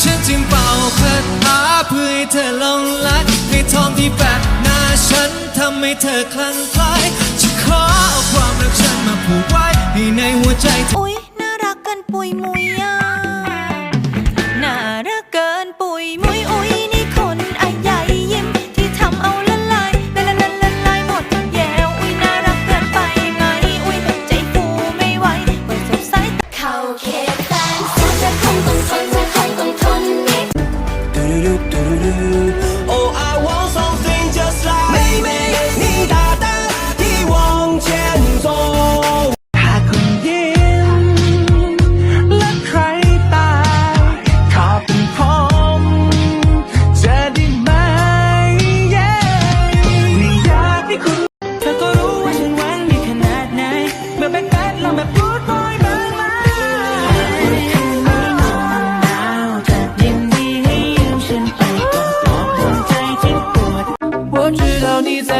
ฉันจึงเป่าคาถาเพื่อให้เธอหลงไหลให้ทองที่แปะหน้าฉันทำให้เธอคลั่งไคล้จะขอเอาความรักฉันมาผูกไว้ให้ในหัวใจเธออุ๊ย น่ารักเกินปุยมุย เข้าเขตแฟนฉันจะคงต้องทนจะคงต้องทนนิด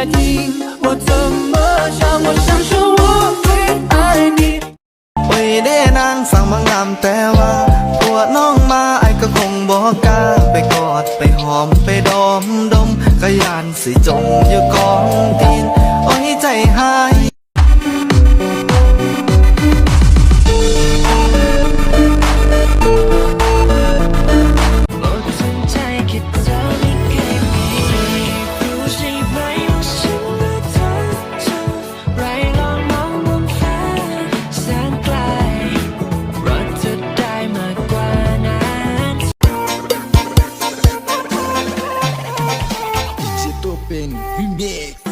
你在听，我怎么想，我想说我会爱你。 โอ้ยเด้นางสั่งมางามแต่ว่าปวดน้องมาไอ้ก็คงบอกกล้าไปกอดไปหอมไปดอมดมก็ยานสิจมอยู่กองตีนโอ้ยใจหาย Mix.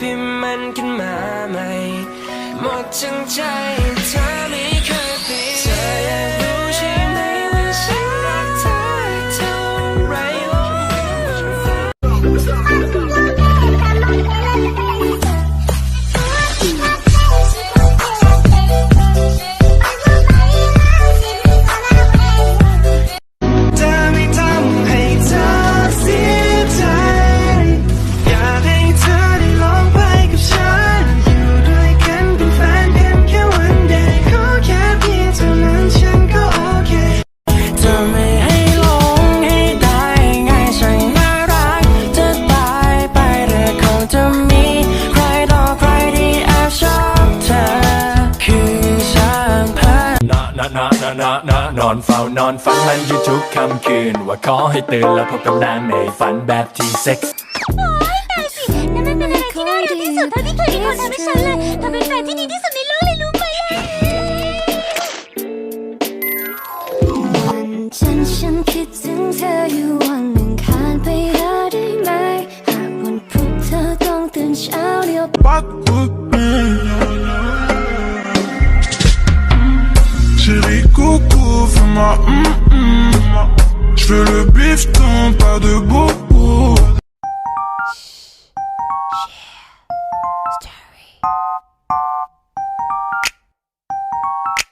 พิมพ์มันขึ้นมาใหม่ หมดทั้งใจเธอไม่ นะนนะนนอนเฝ้านอนฝันมันอยู่ทุกค่ำคืน ว่าขอให้ตื่นแล้วพบกับนางในฝันแบบที่เซ็กซ์ตายสินั่นมันเป็นอะไรที่น่ารักที่สุดเท่าที่เคยมีคนทำให้ฉันเลยเธอเป็นแฟนที่ดีที่สุดในโลกเลยรู้ไหมอะวันจันทร์ฉันคิดถึงเธออยู่วันหนึ่งคานไปหาได้ไหมหากวันพุธเธอต้องตื่นเช้าเดียว Chérie, coucou, fais-moi hum hum. Je veux le bifton, pas de boubou.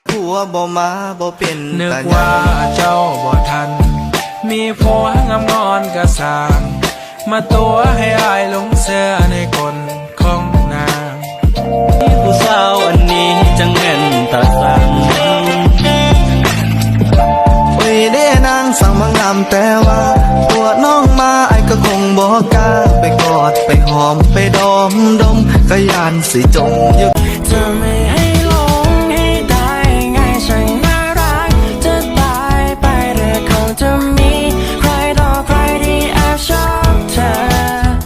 ผัวบ่มาบ่เป็นนึกตาว่า เจ้าบ่ทัน มีผัวงามงอนกระสาง มาตัวให้อายหลงเสามแต่ว่าตัวน้องมาไอ้ก็คงบอกกล้าไปกอดไปหอมไปดอมดมก็ยานสิจงยู่จะไม่ให้หลงให้ได้ไงฉันน่ารักจะตายไปหรือคงจะมีใครต่อใครที่แอบชอบเธอ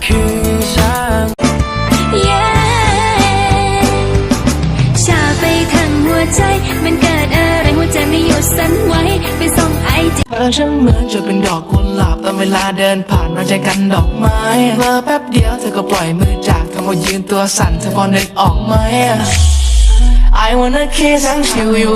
คือฉัน Yeah ชาไปทั้งหัวใจ มันเกิดอะไรหัวใจไม่หยุดสั่นไหวไปส่ง เธอช่างเหมือนจะเป็นดอกกุหลาบตอนเวลาเดินผ่านมาใจกันดอกไม้เมื่อแป๊บเดียวเธอก็ปล่อยมือจากทำเอายืนตัวสั่นเธอพอนึกออกไหม I wanna kiss and feel you